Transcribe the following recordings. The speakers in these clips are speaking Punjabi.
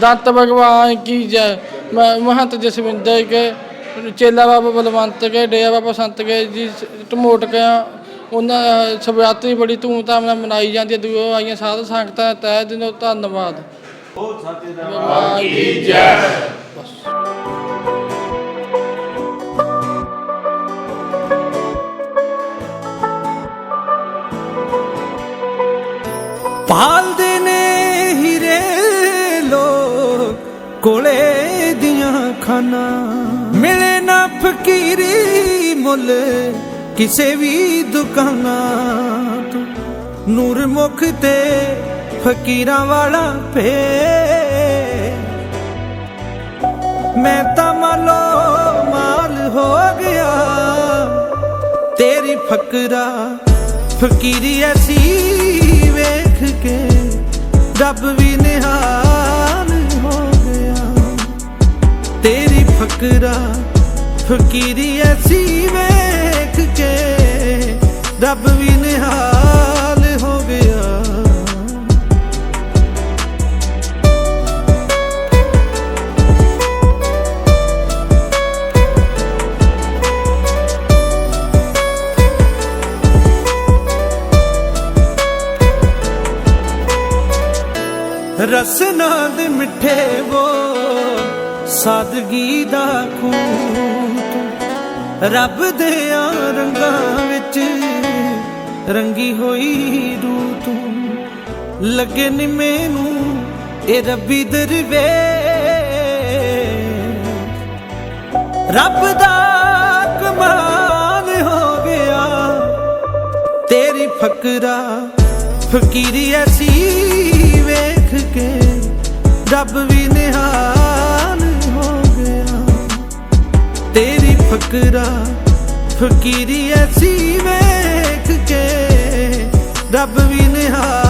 ਦੰਤ ਭਗਵਾਨ ਕੀ ਜੈ? ਮ- ਮਹੰਤ ਜਸਵਿੰਦਰ ਕੇ ਚੇਲਾ ਬਾਬਾ ਬਲਵੰਤ ਕੇ ਡੇਰਾ ਬਾਬਾ ਸੰਤ ਕੇ ਜੀ ਟਮੋਟ ਕੇ ਉਹਨਾਂ ਸ਼ਿਵਰਾਤਰੀ ਬੜੀ ਧੂਮਧਾਮ ਨਾਲ ਮਨਾਈ ਜਾਂਦੀ ਹੈ। ਦੂਰੋਂ ਆਈਆਂ ਸਾਧ ਸੰਗਤਾਂ ਦਾ ਤਹਿ ਦਿਲੋਂ ਧੰਨਵਾਦ। ਭਗਵਾਨ ਕੀ ਜੈ। ਕੋਲੇ ਦੀਆਂ ਖਾਨਾ ਮਿਲੇ ਨਾ ਫਕੀਰੀ ਮੁੱਲ, ਕਿਸੇ ਵੀ ਦੁਕਾਨਾਂ ਤੋਂ। ਨੂਰ ਮੁਖ ਤੇ ਫਕੀਰਾਂ ਵਾਲਾ ਭੇ ਮੈਂ ਤਾਂ ਮਾਲੋ ਮਾਲ ਹੋ ਗਿਆ, ਤੇਰੀ ਫਕਰਾ ਫਕੀਰੀ ਐਸੀ ਵੇਖ ਕੇ ਰੱਬ ਵੀ ਨਿਹਾਲ ਫਕਰਾ ਫਕੀਰੀ ਐਸੀ ਵੇਖ ਕੇ ਰੱਬ ਵੀ ਨਿਹਾਲ ਹੋ ਗਿਆ। ਰਸਨਾ ਦੇ ਮਿੱਠੇ ਵੋ ਸਾਦਗੀ ਦਾ ਖੂਤ ਰੱਬ ਦੇ ਆ ਰੰਗਾਂ ਵਿੱਚ ਰੰਗੀ ਹੋਈ ਰੂਹ ਤੂੰ ਲੱਗੇ ਨੀ ਮੈਨੂੰ ਇਹ ਰੱਬੀ ਦਰਵੇ। ਰੱਬ ਦਾ ਕਮਾਲ ਹੋ ਗਿਆ, ਤੇਰੀ ਫਕਰਾ ਫਕੀਰੀ ਐਸੀ ਵੇਖ ਕੇ ਰੱਬ ਵੀ ਨਿਹਾਲ ਫਕਰਾ ਫਕੀਰੀ ਐਸੀ ਵੇਖ ਕੇ ਰੱਬ ਵੀ ਨਿਹਾਲ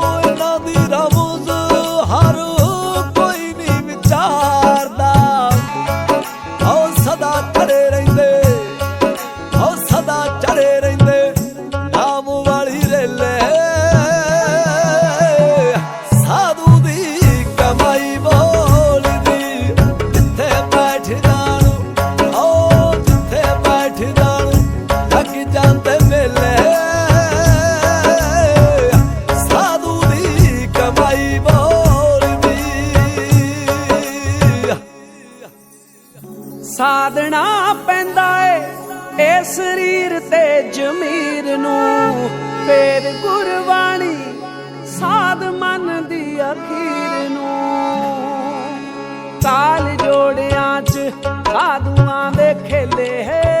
ਸਾਧਣਾ ਪੈਂਦਾ ਏ ਇਹ ਸਰੀਰ ਤੇ ਜ਼ਮੀਰ ਨੂੰ। ਫੇਰ ਗੁਰਬਾਣੀ ਸਾਧ ਮਨ ਦੀ ਅਖੀਰ ਨੂੰ। ਕਾਲ ਜੋੜਿਆਂ 'ਚ ਸਾਧੂਆਂ ਦੇ ਖੇਲੇ ਹੈ।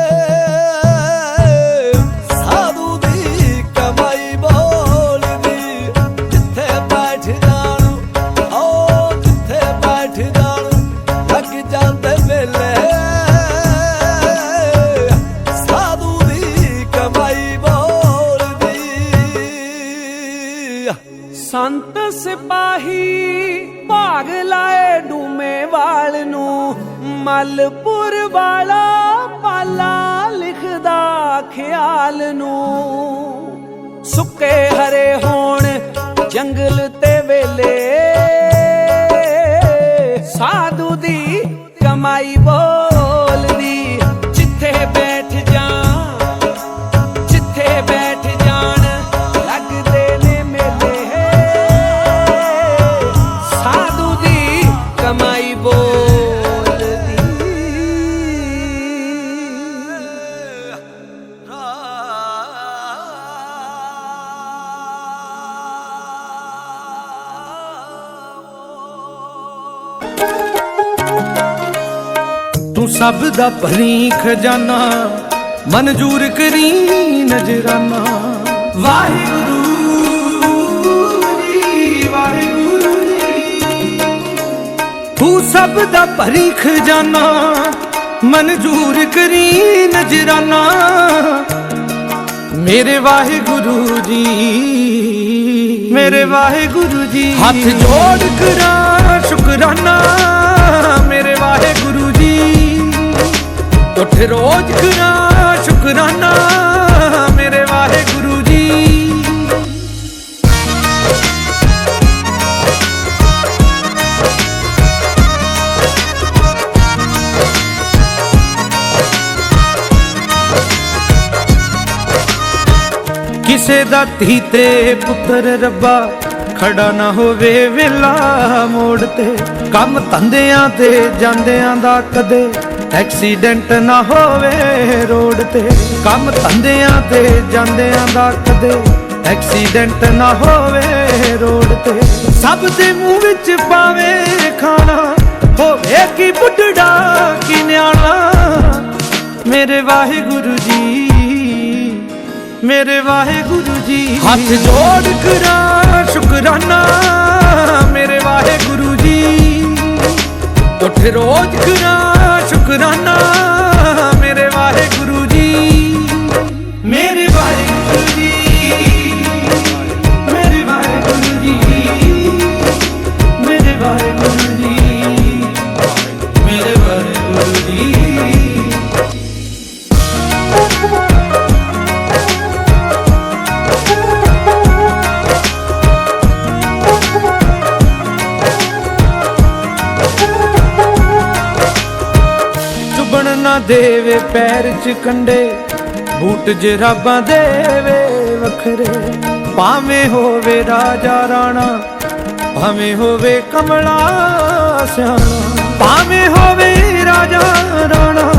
ਮਲਪੁਰ ਵਾਲਾ ਪਾਲਾ ਲਿਖਦਾ ਖਿਆਲ ਨੂੰ। ਸੁੱਕੇ ਹਰੇ ਹੋਣ ਜੰਗਲ ਤੇ ਵੇਲੇ। ਸਾਧੂ ਦੀ ਕਮਾਈ ਬੋਲਦੀ, ਜਿੱਥੇ ਬੈਠ ਜਾ ਸਭ ਦਾ ਭਰੀ ਖਜ਼ਾਨਾ ਮਨਜ਼ੂਰ ਕਰੀ ਨਜ਼ਰਾਨਾ। ਵਾਹਿਗੁਰੂ ਜੀ ਵਾਹਿਗੁਰੂ ਜੀ। ਤੂੰ ਸਭ ਦਾ ਭਰੀ ਖਜ਼ਾਨਾ ਮਨਜ਼ੂਰ ਕਰੀ ਨਜ਼ਰਾਨਾ। ਮੇਰੇ ਵਾਹਿਗੁਰੂ ਜੀ, ਮੇਰੇ ਵਾਹਿਗੁਰੂ ਜੀ। ਹੱਥ ਜੋੜ ਕਰਾਂ, ਸ਼ੁਕਰਾਨਾ। ਮੇਰੇ ਵਾਹਿਗੁਰੂ ਉੱਠ ਰੋਜ਼ ਕਰਾਂ ਸ਼ੁਕਰਾਨਾ ਮੇਰੇ ਵਾਹਿਗੁਰੂ ਜੀ। ਕਿਸੇ ਦਾ ਧੀ ਤੇ ਪੁੱਤਰ ਰੱਬਾ, ਖੜਾ ਨਾ ਹੋਵੇ ਵੇਲਾ ਮੋੜ ਤੇ। ਕੰਮ ਧੰਦਿਆਂ ਤੇ ਜਾਂਦਿਆਂ ਦਾ ਕਦੇ ਐਕਸੀਡੈਂਟ ਨਾ ਹੋਵੇ ਰੋਡ ਤੇ। ਕੰਮ ਧੰਦਿਆਂ ਤੇ ਜਾਂਦਿਆਂ ਦਾ ਕਦੇ। ਐਕਸੀਡੈਂਟ ਨਾ ਹੋਵੇ ਰੋਡ ਤੇ। ਸਭ ਦੇ ਮੂੰਹ ਵਿੱਚ ਪਾਵੇ ਖਾਣਾ। ਹੋਵੇ ਕੀ ਬੁੱਢੜਾ ਕੀ ਨਿਆਣਾ। ਮੇਰੇ ਵਾਹਿਗੁਰੂ ਜੀ ਮੇਰੇ ਵਾਹਿਗੁਰੂ ਜੀ। ਹੱਥ ਜੋੜ ਕਰਾਂ ਸ਼ੁਕਰਾਨਾ। ਮੇਰੇ ਵਾਹਿਗੁਰੂ ਜੀ। ਉੱਠ ਰੋਜ਼ ਕਰਾਂ। ਸ਼ੁਕਰਾਨਾ ਪੈਰ ਚ ਕੰਡੇ, ਬੂਟ ਜਰਾਬਾਂ ਦੇਵੇ ਵੱਖਰੇ। ਭਾਵੇਂ ਹੋਵੇ ਰਾਜਾ ਰਾਣਾ, ਭਾਵੇਂ ਹੋਵੇ ਕਮਲਾ ਸਿਆਣਾ। ਭਾਵੇਂ ਹੋਵੇ ਰਾਜਾ ਰਾਣਾ,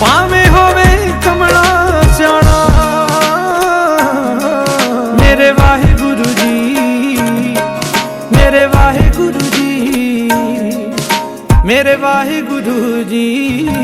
ਭਾਵੇਂ ਹੋਵੇ ਕਮਲਾ ਸਿਆਣਾ। ਮੇਰੇ ਵਾਹਿਗੁਰੂ ਜੀ, ਮੇਰੇ ਵਾਹਿਗੁਰੂ ਜੀ, ਮੇਰੇ ਵਾਹਿਗੁਰੂ ਜੀ।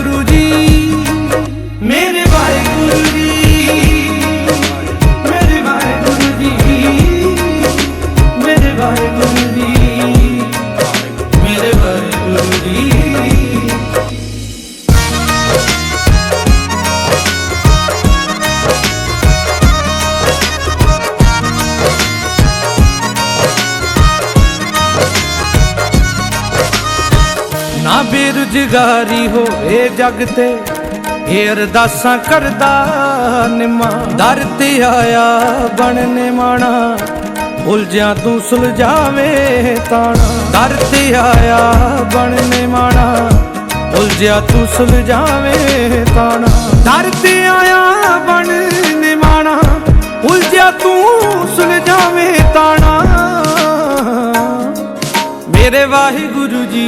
ਨਾ ਬੇਰੁਜ਼ਗਾਰੀ ਹੋਏ ਜਗ ਤੇ, ਇਹ ਅਰਦਾਸਾਂ ਕਰਦਾ ਨਿਮਾ। ਦਰ ਤੇ ਆਇਆ ਬਣਨੇ ਮਾਣਾ ਉਲਝਿਆ ਤੂੰ ਸੁਲਝਾਵੇ ਤਾਣਾ। ਦਰ ਤੇ ਆਇਆ ਬਣਨੇ ਮਾਣਾ ਉਲਝਿਆ ਤੂੰ ਸੁਲਝਾਵੇ ਤਾਣਾ। ਦਰ ਤੇ ਆਇਆ ਬਣਨੇ ਮਾਣਾ ਉਲਝਿਆ ਤੂੰ ਸੁਲਝਾਵੇ ਤਾਣਾ। ਮੇਰੇ ਵਾਹਿਗੁਰੂ ਜੀ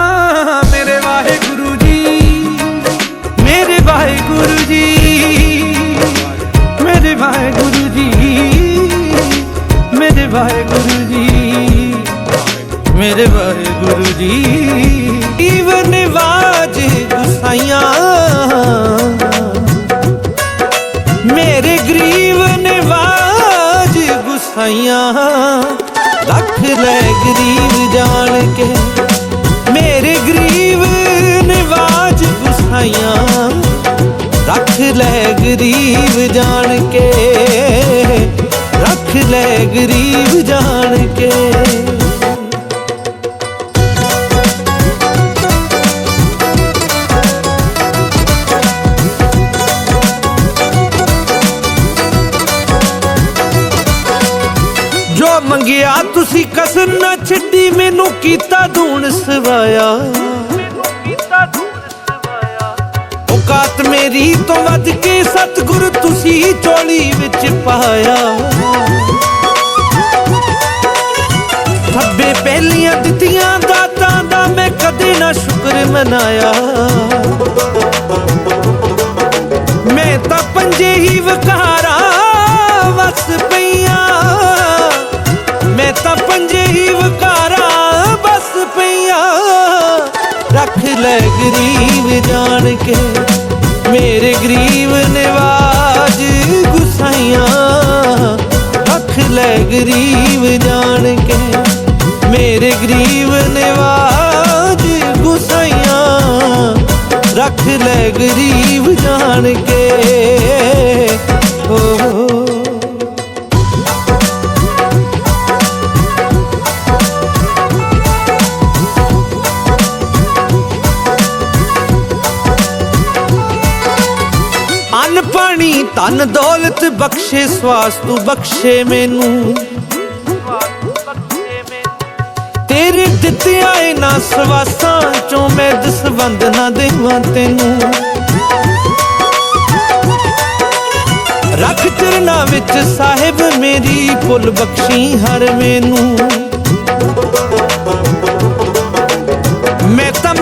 ਮੰਗਿਆ, ਤੁਸੀਂ ਕਸਮ ਨਾ ਛੱਡੀ, ਮੈਨੂੰ ਕੀਤਾ ਧੂਣ ਸਵਾਇਆ। ਔਕਾਤ ਮੇਰੀ ਤੋਂ ਵੱਧ ਕੇ ਸਤਿਗੁਰ ਤੁਸੀਂ ਝੋਲੀ ਵਿੱਚ ਪਾਇਆ। ਥੱਬੇ ਪਹਿਲੀਆਂ ਦਿੱਤੀਆਂ, ਦਾਤਾਂ ਦਾ ਮੈਂ ਕਦੇ ਨਾ ਸ਼ੁਕਰ ਮਨਾਇਆ। ਮੈਂ ਤਾਂ ਪੰਜੇ ਹੀ ਵਕਾਰਾਂ ਵਸ ਪਈਆਂ। ਮੈਂ ਤਾਂ ਪੰਜੇ ਹੀ ਵਕਾਰਾਂ ਬਸ ਪਈਆਂ। ਰੱਖ ਲੈ ਗਰੀਬ ਜਾਣ ਕੇ, ਮੇਰੇ ਗਰੀਬ ਨਿਵਾਜ ਗੁਸਾਈਆਂ। ਰੱਖ ਲੈ ਗਰੀਬ ਜਾਣ ਕੇ, ਮੇਰੇ ਗਰੀਬ ਨਿਵਾਜ ਗੁਸਾਈਆਂ। ਰੱਖ ਲੈ ਗਰੀਬ ਜਾਣ ਕੇ। ਧਨ ਦੌਲਤ ਬਖਸ਼ੇ, ਸਵਾਸ ਤੂੰ ਬਖਸ਼ੇ ਮੈਨੂੰ। ਤੇਰੇ ਦਿੱਤਿਆਂ ਇਹਨਾਂ ਸਵਾਸਾਂ ਚੋਂ ਮੈਂ ਦਸਵੰਦ ਨਾ ਦੇਵਾਂ ਤੈਨੂੰ। ਰੱਖ ਚਰਨਾਂ ਵਿੱਚ ਸਾਹਿਬ ਮੇਰੀ, ਭੁੱਲ ਬਖਸ਼ੀ ਹਰ ਮੈਨੂੰ। ਮੈਂ ਤਾਂ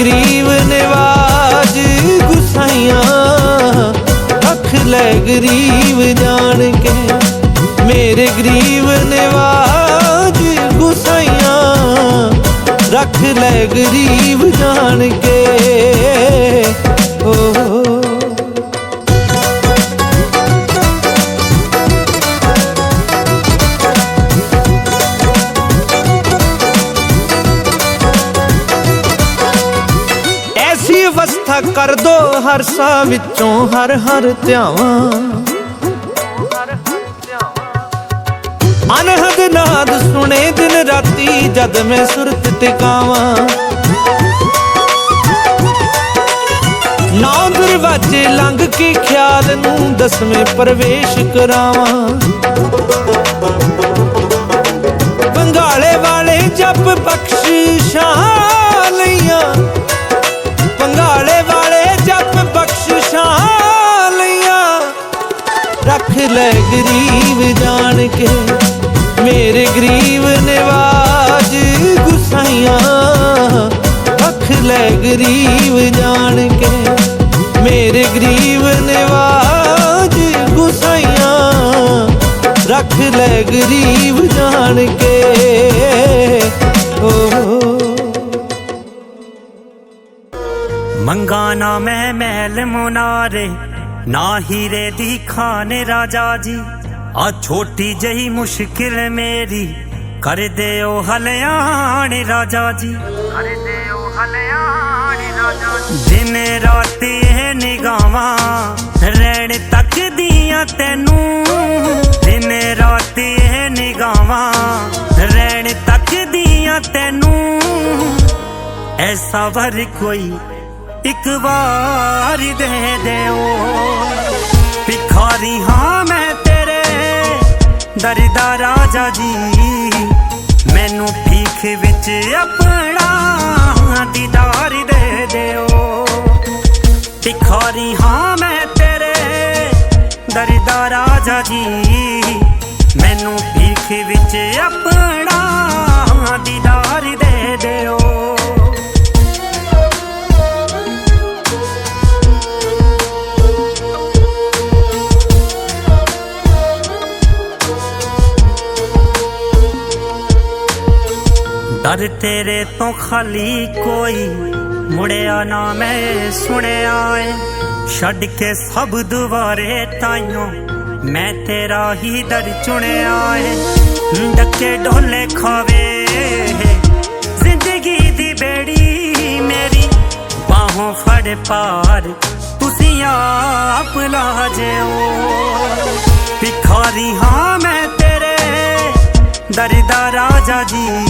ਗਰੀਬ ਨਿਵਾਜ ਗੁਸਾਈਆਂ ਰੱਖ ਲੈ ਗਰੀਬ ਜਾਣ ਕੇ। ਮੇਰੇ ਗਰੀਬ ਨਿਵਾਜ ਗੁਸਾਈਆਂ, ਰੱਖ ਲੈ ਗਰੀਬ ਜਾਣ ਕੇ। ਓ ਅਵਸਥਾ ਕਰ ਦੋ ਹਰ ਸਾਹ ਵਿੱਚੋਂ ਹਰ ਹਰ ਧਿਆਵਾਂ। ਅਨਹਦ ਨਾਦ ਸੁਣੇ ਦਿਨ ਰਾਤੀ ਜਦ ਮੈਂ ਸੁਰਤ ਟਿਕਾਵਾਂ ਨੌ ਦਰਵਾਜ਼ੇ ਲੰਘ ਕੇ ਖਿਆਲ ਨੂੰ ਦਸਵੇਂ ਪ੍ਰਵੇਸ਼ ਕਰਾਵਾਂ। ਬੰਗਾਲੇ ਵਾਲੇ ਜਪ ਬਖਸ਼ਿਸ਼ਾਂ ਲਈਆਂ। ਲੈ ਗਰੀਬ ਜਾਣ ਕੇ ਮੇਰੇ ਗਰੀਬ ਨਿਵਾਜ ਗੁਸਾਈਆਂ ਰੱਖ ਲੈ ਗਰੀਬ ਜਾਣ ਕੇ ਮੇਰੇ ਗਰੀਬ ਨਿਵਾਜ ਗੁਸਾਈਆਂ ਰੱਖ ਲੈ ਗਰੀਬ ਜਾਣ ਕੇ ਓ ਮੰਗਾਨਾ ਮੈਂ ਮਹਿਲ ਮੁਨਾਰੇ ਨਾ ਹੀਰੇ ਦੀ ਖਾਨ ਰਾਜਾ ਜੀ। ਆ ਛੋਟੀ ਜਹੀ ਮੁਸ਼ਕਿਲ ਮੇਰੀ ਕਰ ਦਿਓ ਹਲਿਆਣ ਰਾਜਾ ਜੀ। ਕਰ ਦਿਓ ਹਲਿਆਣ ਰਾਜਾ ਜੀ। ਦਿਨ ਰਾਤ ਇਹ ਨਿਗਾਵਾਂ ਰਹਿਣ ਤੱਕਦੀਆਂ ਤੈਨੂੰ। ਦਿਨ ਰਾਤ ਇਹ ਨਿਗਾਵਾਂ ਰਹਿਣ ਤੱਕਦੀਆਂ ਤੈਨੂੰ। ਐਸਾ ਵਰ ਕੋਈ ਇੱਕ ਵਾਰ ਦੇ ਦਿਓ। ਭਿਖਾਰੀ ਹਾਂ ਮੈਂ ਤੇਰੇ ਦਰਦਾ ਰਾਜਾ ਜੀ। ਮੈਨੂੰ ਭੀਖ ਵਿੱਚ ਆਪਣਾ ਦੀਦਾਰ ਦੇ ਦਿਓ। ਭਿਖਾਰੀ ਹਾਂ ਮੈਂ ਤੇਰੇ ਦਰਦਾ ਰਾਜਾ ਜੀ। ਮੈਨੂੰ ਭੀਖ ਵਿੱਚ ਆਪਣਾ ਦੀਦਾਰ ਦੇ ਦਿਓ। ਦਰ ਤੇਰੇ ਤੋਂ ਖਾਲੀ ਕੋਈ। ਮੁੜਿਆ ਨਾ ਮੈਂ ਸੁਣਿਆ ਏ। ਛੱਡ ਕੇ ਸਭ ਦੁਆਰੇ ਤਾਈਓ, ਮੈਂ ਤੇਰਾ ਹੀ ਦਰ ਚੁਣਿਆ ਏ। ਡੱਕੇ ਢੋਲੇ ਖਾਵੇ ਜ਼ਿੰਦਗੀ ਦੀ ਬੇੜੀ ਮੇਰੀ। ਬਾਹੋਂ ਫੜ ਪਾਰ ਤੁਸੀਂ ਆਪ ਲਾ ਜਿਓ। ਭਿਖਾਰੀ ਹਾਂ ਮੈਂ ਤੇਰੇ ਦਰਦਾ ਰਾਜਾ ਜੀ।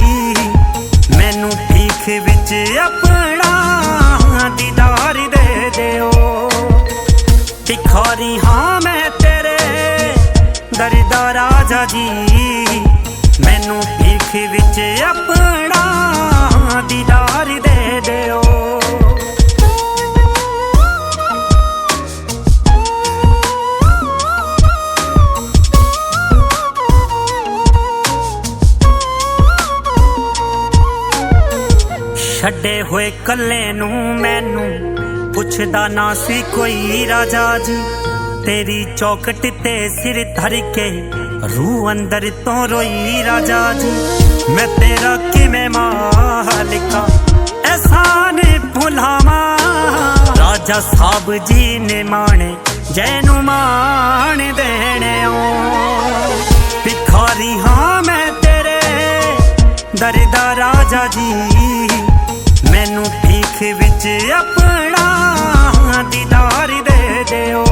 ਮੈਨੂੰ ਭੀਖ ਵਿੱਚ ਆਪਣਾ ਦੀਦਾਰ ਦੇ ਦਿਓ। ਦਿਖਾਰੀ ਹਾਂ ਮੈਂ ਤੇਰੇ ਦਰਦਾ ਰਾਜਾ ਜੀ। ਮੈਨੂੰ ਠੀਕ ਵਿੱਚ ਆਪਣਾ ਦੀਦਾਰ ਦੇ ਦਿਓ। ਛੱਡੇ ਹੋਏ ਕੱਲੇ ਨੂੰ ਮੈਨੂੰ ਪੁੱਛਦਾ ਨਾ ਸੀ ਕੋਈ ਰਾਜਾ ਜੀ ਤੇਰੀ ਚੌਕਟ ਤੇ ਸਿਰ ਧਰ ਕੇ ਰੂਹ ਅੰਦਰ ਤੋਂ ਰੋਈ ਰਾਜਾ ਜੀ ਮੈਂ ਤੇਰਾ ਕਿਵੇਂ ਮਾਲਿਕਾ ਐਸਾਨ ਭੁਲਾਵਾਂ। ਰਾਜਾ ਸਾਹਿਬ ਜੀ ਨੇ ਮਾਣੇ ਜੈ ਨੂੰ ਮਾਣ ਦੇਣਿਓ ਭਿਖਾਰੀ ਹਾਂ ਮੈਂ ਤੇਰੇ, ਦਰਦਾ ਰਾਜਾ ਜੀ। ਮੈਨੂੰ ਭੀਖ ਵਿੱਚ ਆਪਣਾ ਦੀਦਾਰ ਦੇ ਦਿਓ।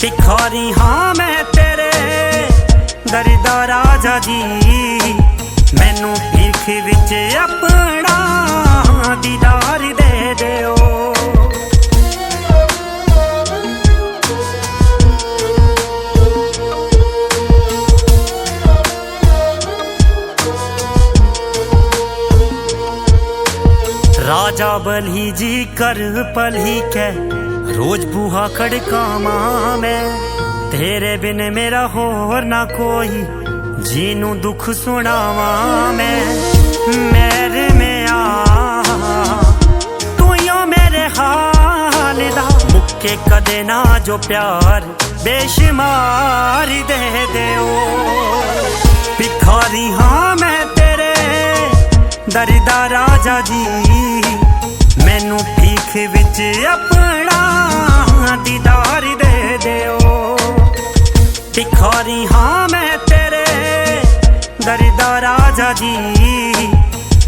ਭਿਖਾਰੀ ਹਾਂ ਮੈਂ ਤੇਰੇ ਦਰਦਾ ਰਾਜਾ ਜੀ। ਮੈਨੂੰ ਭੀਖ ਵਿੱਚ ਆਪਣਾ ਰਾਜਾ ਜੀ ਕਰ ਪਲੀ ਕੈ ਰੋਜ਼ ਬੂਹਾ ਖੜਕਾਵਾਂ ਮੈਂ ਤੇਰੇ ਬਿਨ ਮੇਰਾ ਹੋਰ ਨਾ ਕੋਈ ਜੀ ਨੂੰ ਦੁੱਖ ਸੁਣਾਵਾਂ ਮੈਂ ਮੇਰੇ ਮਿਆ ਤੂੰ ਯੋ ਮੇਰੇ ਹਾਲ ਦਾ ਮੁੱਕੇ ਕਦੇ ਨਾ ਜੋ ਪਿਆਰ ਬੇਸ਼ੁਮਾਰ ਦੇ ਦਿਓ ਭਿਖਾਰੀ ਹਾਂ ਮੈਂ ਤੇਰੇ ਦਰਦਾ ਰਾਜਾ ਜੀ ਮੈਨੂੰ ਭੀਖ ਵਿੱਚ ਆਪਣਾ ਦੀਦਾਰ ਦੇ ਦਿਓ। ਭਿਖਾਰੀ ਹਾਂ ਮੈਂ ਤੇਰੇ ਦਰਦਾ ਰਾਜਾ ਜੀ।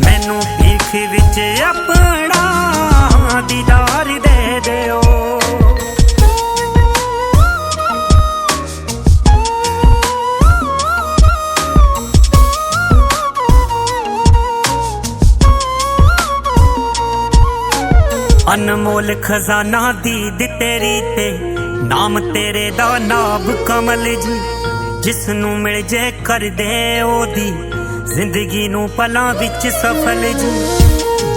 ਮੈਨੂੰ ਭੀਖ ਵਿੱਚ ਆਪਣਾ ਦੀਦਾਰ ਦੇ ਦਿਓ। ਅਨਮੋਲ ਖਜ਼ਾਨਾ ਦੀ ਤੇਰੀ ਤੇ ਨਾਮ ਤੇਰੇ ਦਾ ਨਾਮ ਕਮਲ ਜੀ। ਜਿਸ ਨੂੰ ਮਿਲ ਜੇ ਕਰ ਦੇ ਉਹਦੀ। ਜ਼ਿੰਦਗੀ ਨੂੰ ਪਲਾਂ ਵਿੱਚ ਸਫਲ ਜੀ।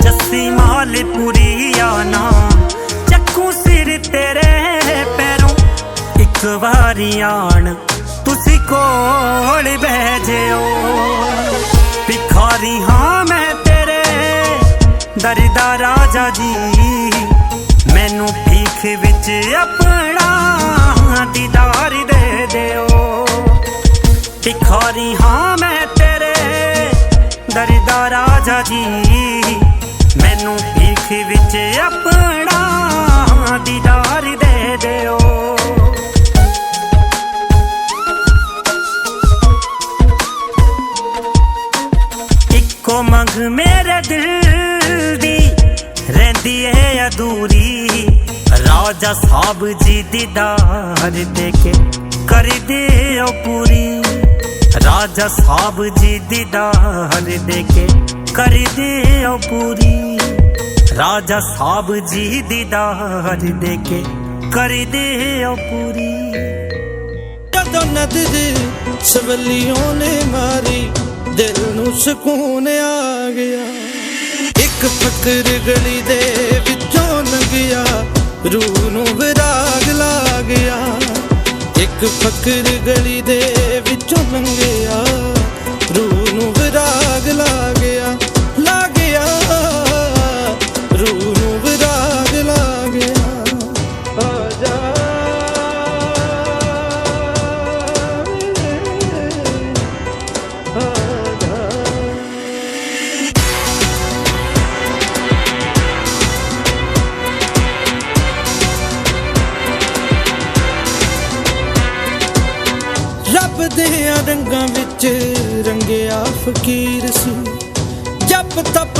ਜੱਸੀ ਮਾਲ ਪੂਰੀ ਆਨਾ। ਚੱਕੂ ਸਿਰ ਤੇਰੇ ਪੈਰੋਂ। ਇੱਕ ਵਾਰੀ ਆਣ, ਤੁਸੀਂ ਕੋਲ ਬਹਿ ਜਿਓ। ਭਿਖਾਰੀ ਹਾਂ ਮੈਂ ਤੇਰੇ ਰਾਜਾ ਜੀ। ਮੈਨੂੰ ਭੀਖ ਵਿੱਚ ਆਪਣਾ ਦੀਦਾਰ ਦੇ ਦਿਓ। ਭਿਖਾਰੀ ਹਾਂ ਮੈਂ ਤੇਰੇ ਦਰਦਾ ਰਾਜਾ ਜੀ। ਮੈਨੂੰ ਭੀਖ ਵਿੱਚ ਆਪਣਾ ਦੀਦਾਰ ਦੇ ਦਿਓ। ਇੱਕੋ ਮੰਗ ਮੇਰੇ ਦਿਲ ਰਾਜਾ ਸਾਹਿਬ ਜੀ ਦੀ ਦਾਰ ਦੇ ਕੇ ਕਰ ਦਿਓ ਪੂਰੀ ਰਾਜਾ ਸਾਹਿਬ ਜੀ ਦੀ ਦੇ ਕੇ ਕਰ ਦਿਓ ਪੂਰੀ ਰਾਜਾ ਸਾਹਿਬ ਜੀ ਦੀ ਦੇ ਕੇ ਕਰ ਦਿਓ ਪੂਰੀ ਜਦੋਂ ਨਦਰ ਸਵਲੀਆਂ ਨੇ ਮਾਰੀ, ਦਿਲ ਨੂੰ ਸਕੂਨ ਆ ਗਿਆ। ਇੱਕ ਫਕਰ ਗਲੀ ਦੇ ਵਿੱਚੋਂ ਲੰਘਿਆ। ਰੂਹ ਨੂੰ ਵਿਰਾਗ ਲਾ ਗਿਆ। ਇੱਕ ਫਕਰ ਗਲੀ ਦੇ ਵਿੱਚੋਂ ਲੰਘਿਆ।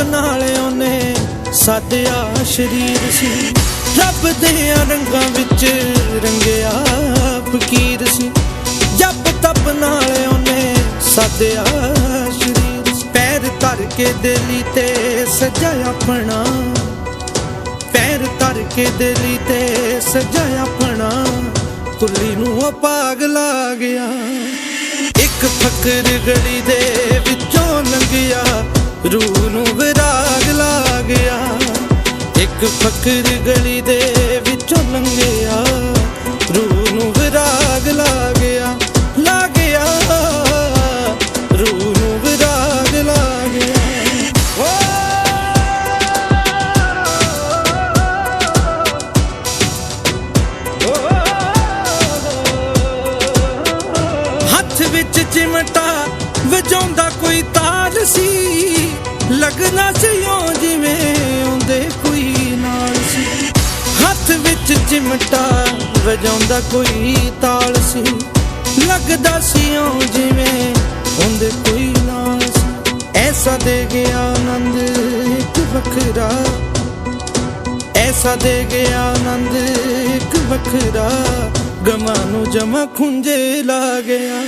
ਨਾਲ ਉਹਨੇ ਸਾਧਿਆ ਸ਼ਰੀਰ ਸੀ। ਰੱਬ ਦੇ ਰੰਗਾਂ ਵਿੱਚ ਰੰਗਿਆ ਫਕੀਰ ਸੀ। ਜਪ ਤਪ ਨਾਲ ਉਹਨੇ ਸਾਧਿਆ ਸ਼ਰੀਰ ਪੈਰ ਧਰ ਕੇ ਦਿਲੀ ਤੇ ਸਜਾ ਆਪਣਾ। ਪੈਰ ਧਰ ਕੇ ਦਿਲੀ ਤੇ ਸਜਾ ਆਪਣਾ। ਕੁੱਲੀ ਨੂੰ ਉਹ ਪਾਗ ਲਾ ਗਿਆ। ਇੱਕ ਫਕਰ ਗਲੀ ਦੇ ਵਿੱਚੋਂ ਲੰਘਿਆ। ਰੂਹ ਨੂੰ ਵਿਰਾਗ ਲਾ ਗਿਆ। ਇੱਕ ਫਕਰ ਗਲੀ ਦੇ ਵਿੱਚੋਂ ਲੰਘਿਆ। ਰੂਹ ਨੂੰ ਵਿਰਾਗ ਲਾ ਗਿਆ ਲਾ ਗਿਆ। ਰੂਹ ਨੂੰ ਵਿਰਾਗ ਲਾ ਗਿਆ। ਹੱਥ ਵਿੱਚ ਚਿਮਟਾ ਵਜਾਉਂਦਾ ਕੋਈ ਤਾਲ ਸੀ। ਲੱਗਦਾ ਸੀ ਓ ਜਿਵੇਂ ਆਉਂਦੇ ਕੋਈ ਨਾਲ ਸੀ। ਹੱਥ ਵਿੱਚ ਚਿਮਟਾ, ਵਜਾਉਂਦਾ ਕੋਈ ਤਾਲ ਸੀ। ਲੱਗਦਾ ਸੀ ਓ ਜਿਵੇਂ ਆਉਂਦੇ ਕੋਈ ਨਾਲ ਸੀ। ਐਸਾ ਦੇ ਗਿਆ ਆਨੰਦ ਇੱਕ ਵੱਖਰਾ। ਐਸਾ ਦੇ ਗਿਆ ਆਨੰਦ ਇੱਕ ਵੱਖਰਾ। ਗਮਾਂ ਨੂੰ ਜਮਾ ਖੁੰਝੇ ਲਾ ਗਿਆ।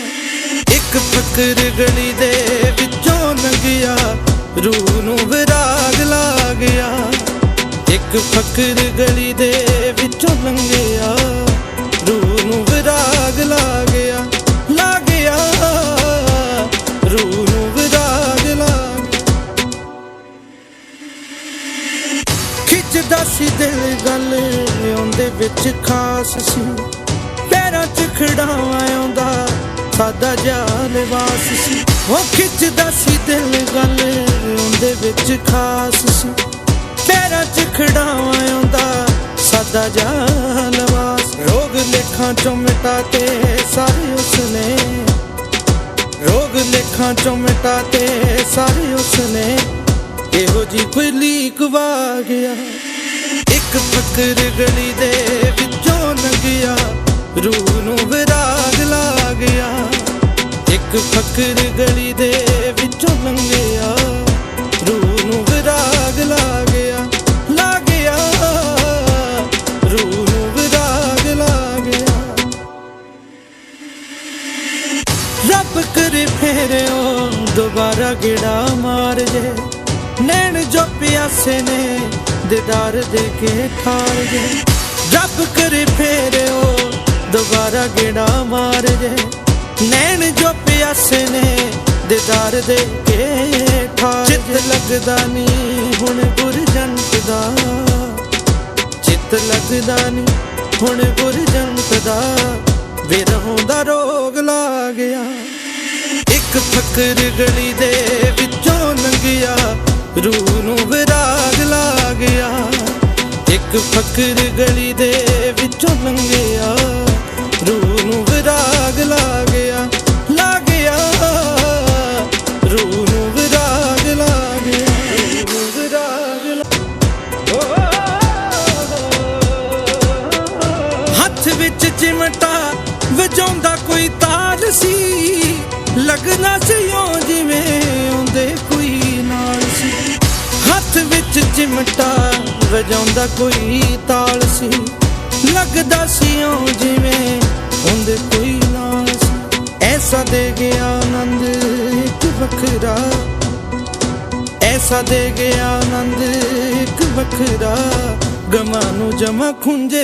ਇੱਕ ਫਕਰ ਗਲੀ ਦੇ ਵਿੱਚੋਂ ਲੰਘਿਆ। ਰੂਹ ਨੂੰ ਵਿਰਾਗ ਲਾ ਗਿਆ ਇੱਕ ਫਕਰ ਗਲੀ ਦੇ ਵਿੱਚੋਂ ਲੰਘਿਆ ਰੂਹ ਨੂੰ ਵਿਰਾਗ ਲਾ ਗਿਆ ਲਾ ਗਿਆ ਰੂਹ ਨੂੰ ਵਿਰਾਗ ਲਾ ਗਿਆ ਖਿੱਚਦਾ ਸੀ ਦਿਲ ਗੱਲ ਉਹਦੇ ਵਿੱਚ ਖਾਸ ਸੀ। ਪੈਰਾਂ 'ਚ ਖੜਾਵਾਂ ਆਉਂਦਾ, ਸਾਦਾ ਜਿਹਾ ਲਿਬਾਸ ਸੀ। ਉਹ ਖਿੱਚਦਾ ਸੀ ਦਿਲ ਗੱਲ ਉਹਦੇ ਵਿੱਚ ਖਾਸ ਸੀ। ਪੈਰਾਂ 'ਚ ਖੜਾਵਾਂ ਆਉਂਦਾ, ਸਾਦਾ ਜਿਹਾ ਲਿਬਾਸ। ਰੋਗ ਲੇਖਾਂ ਚੋਂ ਮਿਟਾ ਤੇ ਸਾਰੇ ਉਸਨੇ। ਰੋਗ ਲੇਖਾਂ ਚੋਂ ਮਿਟਾ ਤੇ ਸਾਰੇ ਉਸਨੇ। ਇਹੋ ਜੀ ਕੋਈ ਲੀਕ ਵਾ ਗਿਆ। ਇੱਕ ਫਕਰ ਗਲੀ ਦੇ ਵਿੱਚੋਂ ਲੰਘਿਆ। ਰੂਹ ਨੂੰ ਵਿਰਾਗ ਲਾ ਗਿਆ। ਫਕਰ ਗਲੀ ਦੇ ਵਿੱਚੋਂ ਲੰਘਿਆ, ਰੂਹ ਨੂੰ ਵਿਰਾਗ ਲਾ ਗਿਆ ਲਾ ਗਿਆ ਰੂਹ ਨੂੰ ਵਿਰਾਗ ਲਾ ਗਿਆ ਰੱਬ ਕਰੇ ਫੇਰਿਓ, ਦੁਬਾਰਾ ਗਿੜਾ ਮਾਰ ਜੇ, ਨੈਣ ਜੋ ਪਿਆਸੇ ਨੇ, ਦਿਦਾਰ ਦੇ ਕੇ ਠਾਰ ਜੇ। ਰੱਬ ਕਰੇ ਫੇਰਿਓ, ਦੁਬਾਰਾ ਗਿੜਾ ਮਾਰ ਜੇ। ਨੈਣ ਜੋ ਪਿਆਸੇ ਨੇ ਦਿਦਾਰ ਦੇ ਕੇ ਠਾਰ ਚਿੱਤ ਲੱਗਦਾ ਨਹੀਂ, ਹੁਣ ਗੁਰਜੰਤ ਦਾ। ਚਿੱਤ ਲੱਗਦਾ ਨਹੀਂ, ਹੁਣ ਗੁਰਜੰਤ ਦਾ। ਵਿਰਹੋਂ ਦਾ ਰੋਗ ਲਾ ਗਿਆ। ਇੱਕ ਫਕਰ ਗਲੀ ਦੇ ਵਿੱਚੋਂ ਲੰਘਿਆ, ਰੂਹ ਨੂੰ ਵਿਰਾਗ ਲਾ ਗਿਆ। ਇੱਕ ਫਕਰ ਗਲੀ ਦੇ ਵਿੱਚੋਂ ਲੰਘਿਆ। ਰੂਹ ਨੂੰ ਵਿਰਾਗ ਲਾ ਗਿਆ ਲਾ ਗਿਆ ਰੂਹ ਨੂੰ ਵਿਰਾਗ ਲਾ ਗਿਆ ਰੂਹ ਨੂੰ ਵਿਰਾਗ ਲਾ ਹੱਥ ਵਿੱਚ ਚਿਮਟਾ ਵਜਾਉਂਦਾ ਕੋਈ ਤਾਲ ਸੀ। ਲੱਗਣਾ ਸੀ ਓ ਜਿਵੇਂ ਆਉਂਦੇ ਕੋਈ ਨਾਲ ਸੀ। ਹੱਥ ਵਿੱਚ ਚਿਮਟਾ ਵਜਾਉਂਦਾ ਕੋਈ ਤਾਲ ਸੀ। ਲੱਗਦਾ ਸੀ ਓ ਜਿਵੇਂ ਆਉਂਦੇ ਕੋਈ ਨਾ ਐਸਾ ਦੇ ਗਿਆ ਆਨੰਦ ਇੱਕ ਵੱਖਰਾ। ਐਸਾ ਦੇ ਗਿਆ ਆਨੰਦ ਇੱਕ ਵੱਖਰਾ। ਗਮਾਂ ਨੂੰ ਜਮਾ ਖੁੰਝੇ